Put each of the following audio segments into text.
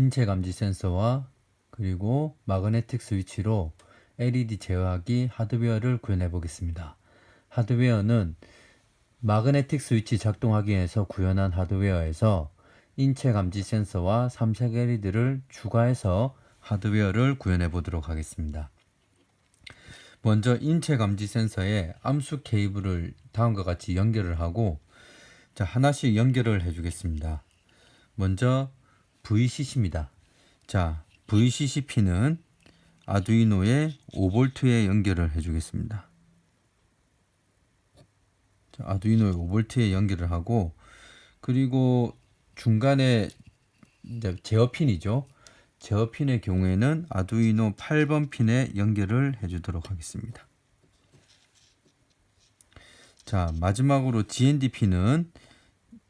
인체 감지 센서와 그리고 마그네틱 스위치로 LED 제어하기 하드웨어를 구현해 보겠습니다. 하드웨어는 마그네틱 스위치 작동하기 위해서 구현한 하드웨어에서 인체 감지 센서와 삼색 LED를 추가해서 하드웨어를 구현해 보도록 하겠습니다. 먼저 인체 감지 센서에 암수 케이블을 다음과 같이 연결을 하고 자, 하나씩 연결을 해 주겠습니다. 먼저 VCC입니다. 자, VCC 핀은 아두이노에 5V에 연결을 해 주겠습니다. 자, 아두이노에 5V에 연결을 하고 그리고 중간에 제어 핀이죠. 제어 핀의 경우에는 아두이노 8번 핀에 연결을 해 주도록 하겠습니다. 자, 마지막으로 GND 핀은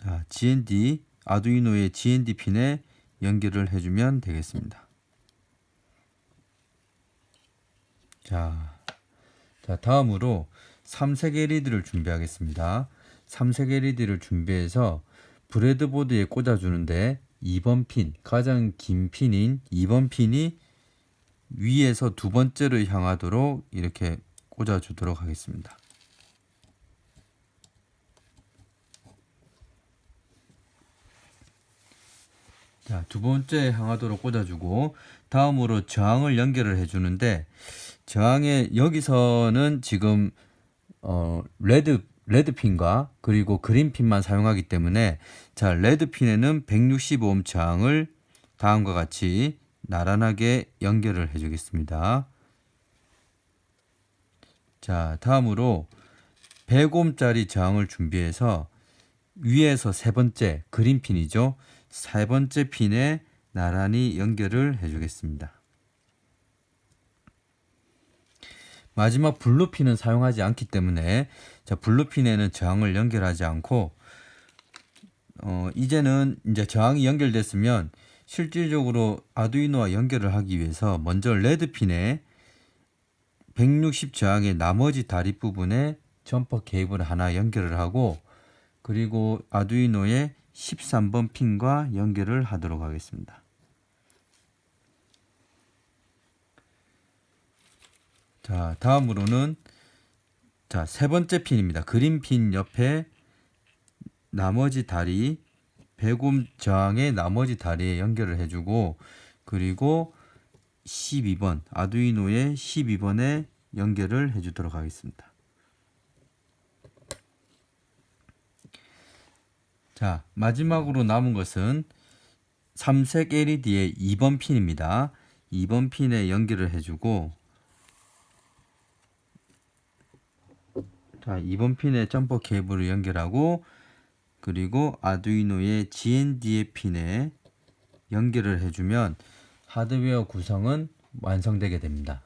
자, GND 아두이노의 GND 핀에 연결을 해주면 되겠습니다. 자, 자 다음으로 삼색 LED를 준비하겠습니다. 삼색 LED를 준비해서 브레드보드에 꽂아주는데 2번 핀, 가장 긴 핀인 2번 핀이 위에서 두 번째로 향하도록 이렇게 꽂아주도록 하겠습니다. 자, 두 번째 향하도록 꽂아주고 다음으로 저항을 연결을 해주는데 저항에 여기서는 지금 어, 레드 레드 핀과 그리고 그린 핀만 사용하기 때문에 자 레드 핀에는 165옴 저항을 다음과 같이 나란하게 연결을 해주겠습니다. 자 다음으로 100옴짜리 저항을 준비해서 위에서 세 번째 그린 핀이죠. 세 번째 핀에 나란히 연결을 해주겠습니다. 마지막 블루 핀은 사용하지 않기 때문에 자 블루 핀에는 저항을 연결하지 않고 어 이제는 이제 저항이 연결됐으면 실질적으로 아두이노와 연결을 하기 위해서 먼저 레드 핀에 160 저항의 나머지 다리 부분에 점퍼 케이블을 하나 연결을 하고 그리고 아두이노의 13번 핀과 연결을 하도록 하겠습니다. 자, 다음으로는 자, 세 번째 핀입니다. 그린 핀 옆에 나머지 다리 100옴 저항의 나머지 다리에 연결을 해 주고 그리고 12번 아두이노의 12번에 연결을 해 주도록 하겠습니다. 자, 마지막으로 남은 것은 삼색 LED의 2번 핀입니다. 2번 핀에 연결을 해주고 자, 2번 핀에 점퍼 케이블을 연결하고 그리고 아두이노의 GND의 핀에 연결을 해주면 하드웨어 구성은 완성되게 됩니다.